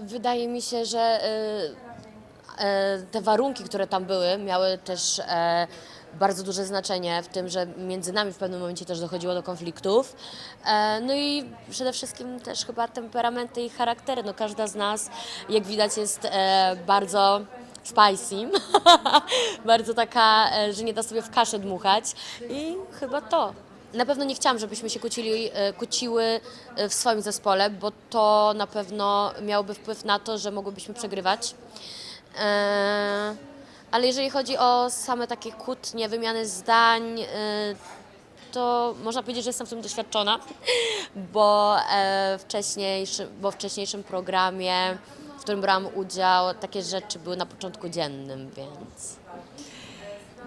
Wydaje mi się, że y, e, te warunki, które tam były, miały też e, bardzo duże znaczenie w tym, że między nami w pewnym momencie też dochodziło do konfliktów. E, No i przede wszystkim też chyba temperamenty i charaktery. No każda z nas, jak widać, jest e, bardzo spicy, bardzo taka, że nie da sobie w kaszę dmuchać i chyba to. Na pewno nie chciałam, żebyśmy się kłócili, e, kłóciły e, w swoim zespole, bo to na pewno miałoby wpływ na to, że mogłybyśmy przegrywać. E, Ale jeżeli chodzi o same takie kłótnie, wymiany zdań, to można powiedzieć, że jestem w tym doświadczona, bo, wcześniejszy, bo w wcześniejszym programie, w którym brałam udział, takie rzeczy były na początku dziennym, więc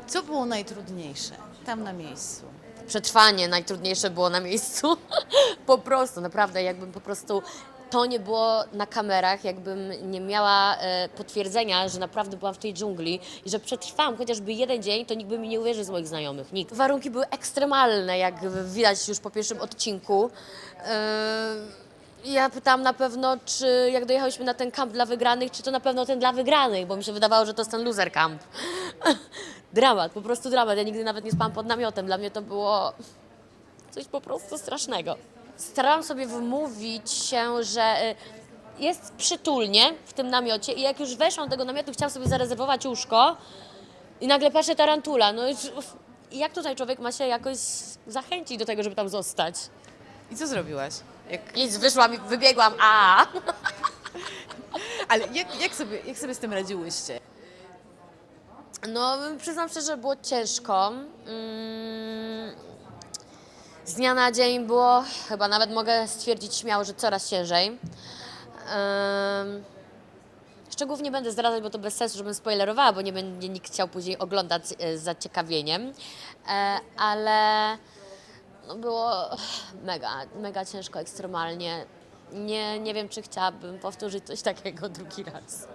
Co było najtrudniejsze tam na miejscu? przetrwanie najtrudniejsze było na miejscu. po prostu, naprawdę, jakbym po prostu to nie było na kamerach, jakbym nie miała e, potwierdzenia, że naprawdę byłam w tej dżungli i że przetrwałam chociażby jeden dzień, to nikt by mi nie uwierzył z moich znajomych. Nikt. Warunki były ekstremalne, jak widać już po pierwszym odcinku. E, ja pytałam na pewno, czy jak dojechałyśmy na ten kamp dla wygranych, czy to na pewno ten dla wygranych, bo mi się wydawało, że to jest ten loser camp. dramat, po prostu dramat. Ja nigdy nawet nie spałam pod namiotem. Dla mnie to było coś po prostu strasznego. Starałam sobie wymówić się, że y, jest przytulnie w tym namiocie i jak już weszłam do tego namiotu, chciałam sobie zarezerwować łóżko i nagle patrzę tarantula. No i i jak tutaj człowiek ma się jakoś zachęcić do tego, żeby tam zostać? I co zrobiłaś? Jak, Nic, wyszłam i wybiegłam, a ale jak, jak, sobie, jak sobie z tym radziłyście? No, przyznam szczerze, że było ciężko. Mm, Z dnia na dzień było, chyba nawet mogę stwierdzić śmiało, że coraz ciężej. Szczegółów nie będę zdradzać, bo to bez sensu, żebym spoilerowała, bo nie będzie nikt chciał później oglądać e, z zaciekawieniem. E, Ale no było mega, mega ciężko, ekstremalnie. Nie, nie wiem, czy chciałabym powtórzyć coś takiego drugi raz.